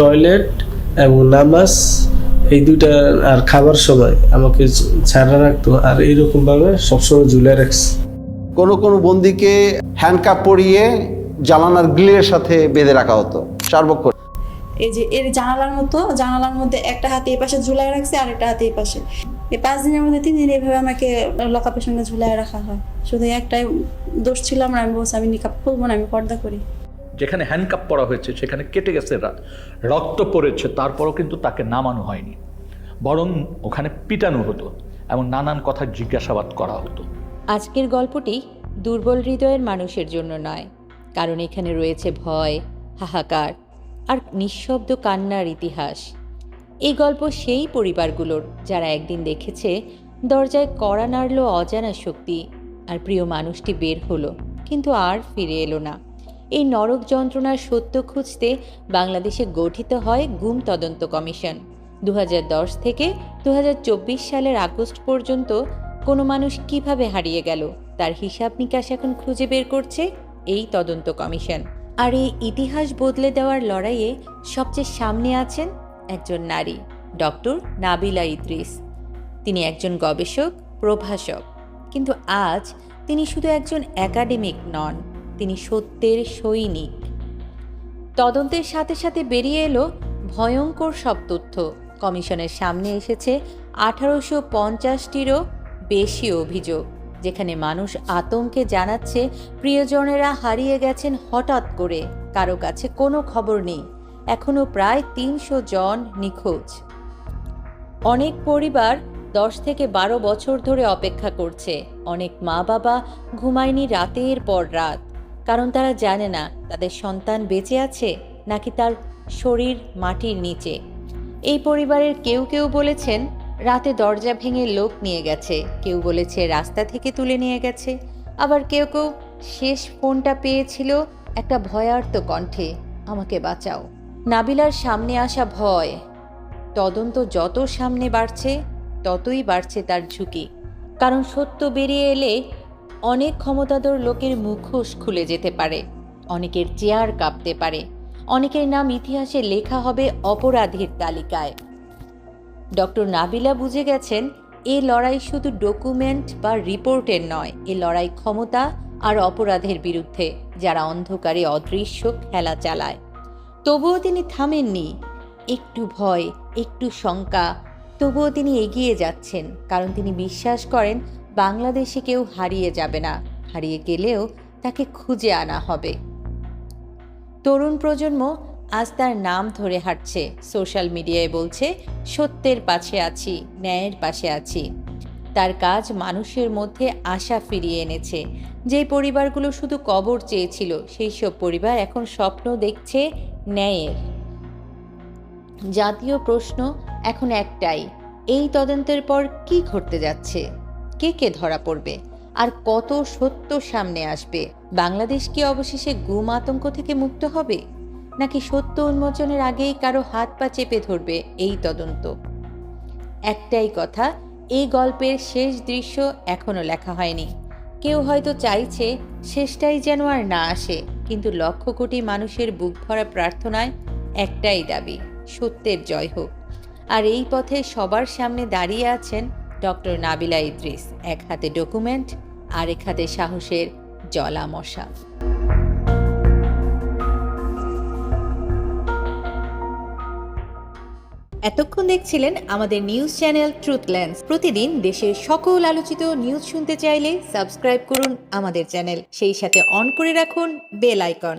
Toilet এবং নামাজ এই দুইটা আর খাবার সময় আমাকে ছাড়া রাখতো আর এইরকম ভাবে সবসময় ঝুলে রাখছে। কোনো কোনো বন্দিকে হ্যান্ডকাপ পরিয়ে জানালার গ্রিলের সাথে বেঁধে রাখা হতো সার্বক্ষণ এই যে এর জানালার মতো জানালার মধ্যে একটা হাতে এই পাশে ঝুলাই রাখছে আর একটা হাতে এই পাশে। এই পাঁচ দিনের মধ্যে তিন দিন এইভাবে আমাকে লকাপের সঙ্গে ঝুলাই রাখা হয়। শুধু একটাই দোষ ছিল আমার আমি বলছি আমি নিকাপ খুলবো না আমি পর্দা করি। যেখানে হ্যান্ডকাপ পরা হয়েছে, সেখানে কেটে গেছে রক্ত পড়েছে, তারপরও কিন্তু তাকে নামানো হয়নি। বরং ওখানে পিটানো হতো এবং নানান কথা জিজ্ঞাসাবাদ করা হতো। আজকের গল্পটি দুর্বল হৃদয়ের মানুষের জন্য নয়, কারণ এখানে রয়েছে ভয়, হাহাকার, আর নিঃশব্দ কান্নার ইতিহাস। এই গল্প সেই পরিবারগুলোর, যারা একদিন দেখেছে দরজায় কড়া নাড়ল অজানা শক্তি, আর প্রিয় মানুষটি বের হলো, কিন্তু আর ফিরে এলো না। এই নরক যন্ত্রণার সত্য খুঁজতে বাংলাদেশে গঠিত হয় গুম তদন্ত কমিশন। দু হাজার দশ থেকে দু হাজার চব্বিশ সালের আগস্ট পর্যন্ত কোনো মানুষ কীভাবে হারিয়ে গেল, তার হিসাব নিকাশ এখন খুঁজে বের করছে এই তদন্ত কমিশন। আর এই ইতিহাস বদলে দেওয়ার লড়াইয়ে সবচেয়ে সামনে আছেন একজন নারী, ডক্টর নাবিলা ইদ্রিস। তিনি একজন গবেষক, প্রভাষক, কিন্তু আজ তিনি শুধু একজন একাডেমিক নন। তিনি সত্যের সৈনিক। তদন্তের সাথে সাথে বেরিয়ে এলো ভয়ঙ্কর সব তথ্য। কমিশনের সামনে এসেছে আঠারোশো পঞ্চাশটিরও বেশি অভিযোগ, যেখানে মানুষ আতঙ্কে জানাচ্ছে প্রিয়জনেরা হারিয়ে গেছেন হঠাৎ করে, কারও কাছে কোনো খবর নেই। এখনও প্রায় তিনশো জন নিখোঁজ। অনেক পরিবার দশ থেকে বারো বছর ধরে অপেক্ষা করছে। অনেক মা বাবা ঘুমায়নি রাতের পর রাত। কারণ তারা জানে না তাদের সন্তান বেঁচে আছে নাকি তার শরীর মাটির নিচে। এই পরিবারের কেউ কেউ বলেছেন, রাতে দরজা ভেঙে লোক নিয়ে গেছে। কেউ বলেছে, রাস্তা থেকে তুলে নিয়ে গেছে। আবার কেউ কেউ শেষ ফোনটা পেয়েছিল একটা ভয়ার্ত কণ্ঠে, আমাকে বাঁচাও। নাবিলার সামনে আসা ভয়। তদন্ত যত সামনে বাড়ছে, ততই বাড়ছে তার ঝুঁকি। কারণ সত্য বেরিয়ে এলে অনেক ক্ষমতাধর লোকের মুখোশ খুলে যেতে পারে। অনেকের চেয়ার কাঁপতে পারে। অনেকের নাম ইতিহাসে লেখা হবে অপরাধীর তালিকায়। ডক্টর নাবিলা বুঝে গেছেন, এ লড়াই শুধু ডকুমেন্ট বা রিপোর্টের নয়, এ লড়াই ক্ষমতা আর অপরাধের বিরুদ্ধে, যারা অন্ধকারে অদৃশ্য খেলা চালায়। তবুও তিনি থামেননি। একটু ভয়, একটু শঙ্কা, তবুও তিনি এগিয়ে যাচ্ছেন, কারণ তিনি বিশ্বাস করেন বাংলাদেশে কেউ হারিয়ে যাবে না। হারিয়ে গেলেও তাকে খুঁজে আনা হবে। তরুণ প্রজন্ম আজ তার নাম ধরে হাঁটছে। সোশ্যাল মিডিয়ায় বলছে, সত্যের পাশে আছি, ন্যায়ের পাশে আছি। তার কাজ মানুষের মধ্যে আশা ফিরিয়ে এনেছে। যে পরিবারগুলো শুধু কবর চেয়েছিল, সেই সব পরিবার এখন স্বপ্ন দেখছে ন্যায়ের। জাতীয় প্রশ্ন এখন একটাই, এই তদন্তের পর কি ঘটতে যাচ্ছে? কে কে ধরা পড়বে? আর কত সত্য সামনে আসবে? বাংলাদেশ কি অবশেষে গুম আতঙ্ক থেকে মুক্ত হবে? নাকি সত্য উন্মোচনের আগেই কারও হাত পা চেপে ধরবে এই তদন্ত? একটাই কথা, এই গল্পের শেষ দৃশ্য এখনও লেখা হয়নি। কেউ হয়তো চাইছে শেষটাই যেন আর না আসে, কিন্তু লক্ষ কোটি মানুষের বুক ভরা প্রার্থনায় একটাই দাবি, সত্যের জয় হোক। আর এই পথে সবার সামনে দাঁড়িয়ে আছেন ডক্টর নাবিলা ইদ্রিস, এক হাতে ডকুমেন্ট, আরেক হাতে সাহসের জলা মশা এতক্ষণ দেখছিলেন আমাদের নিউজ চ্যানেল ট্রুথল্যান্ডস প্রতিদিন দেশের সকল আলোচিত নিউজ শুনতে চাইলে সাবস্ক্রাইব করুন আমাদের চ্যানেল। সেই সাথে অন করে রাখুন বেল আইকন।